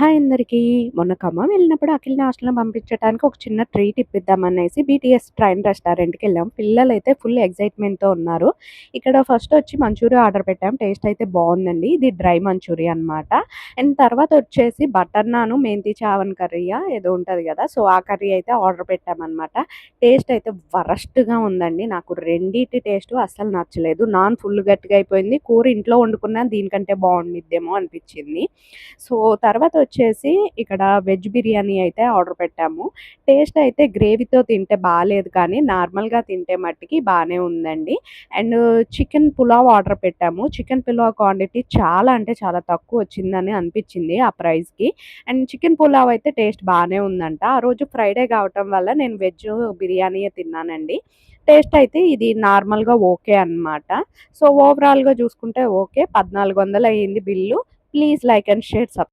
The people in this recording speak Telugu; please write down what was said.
హాయ్ అందరికీ మొన్న ఖమ్మం వెళ్ళినప్పుడు అఖిల్ని హాస్టల్‌లో పంపించడానికి ఒక చిన్న ట్రీట్ ఇప్పిద్దామనేసి బీటీఎస్ ట్రైన్ రెస్టారెంట్‌కి వెళ్ళాం. అయితే ఫుల్ ఎగ్జైట్మెంట్తో ఉన్నారు. ఇక్కడ ఫస్ట్ వచ్చి మంచూరియా ఆర్డర్ పెట్టాం. టేస్ట్ అయితే బాగుందండి. ఇది డ్రై మంచూరియా అనమాట. అండ్ తర్వాత వచ్చేసి బటర్ నాను, మెంతి చావన్ కర్రీయా ఏదో ఉంటుంది కదా! సో, ఆ కర్రీ అయితే ఆర్డర్ పెట్టామన్నమాట టేస్ట్ అయితే వరస్ట్‌గా ఉందండి. నాకు రెండిటి టేస్ట్ అస్సలు నచ్చలేదు. నాన్ ఫుల్ గట్టిగా అయిపోయింది. కూర ఇంట్లో వండుకున్నా దీనికంటే బాగుండిద్దేమో అనిపించింది. సో, తర్వాత వచ్చేసి ఇక్కడ వెజ్ బిర్యానీ అయితే ఆర్డర్ పెట్టాము. టేస్ట్ అయితే గ్రేవీతో తింటే బాగాలేదు కానీ నార్మల్‌గా తింటే మట్టికి బాగానే ఉందండి. అండ్ చికెన్ పులావ్ ఆర్డర్ పెట్టాము. చికెన్ పులావ్ క్వాంటిటీ చాలా అంటే చాలా తక్కువ వచ్చిందని అనిపించింది ఆ ప్రైస్‌కి. అండ్ చికెన్ పులావ్ అయితే టేస్ట్ బాగానే ఉందంట. ఆ రోజు ఫ్రైడే కావటం వల్ల నేను వెజ్ బిర్యానీయే తిన్నానండి. టేస్ట్ అయితే ఇది నార్మల్‌గా ఓకే అనమాట. సో, ఓవరాల్‌గా చూసుకుంటే ఓకే. 1400 అయింది bill. Please like and share sub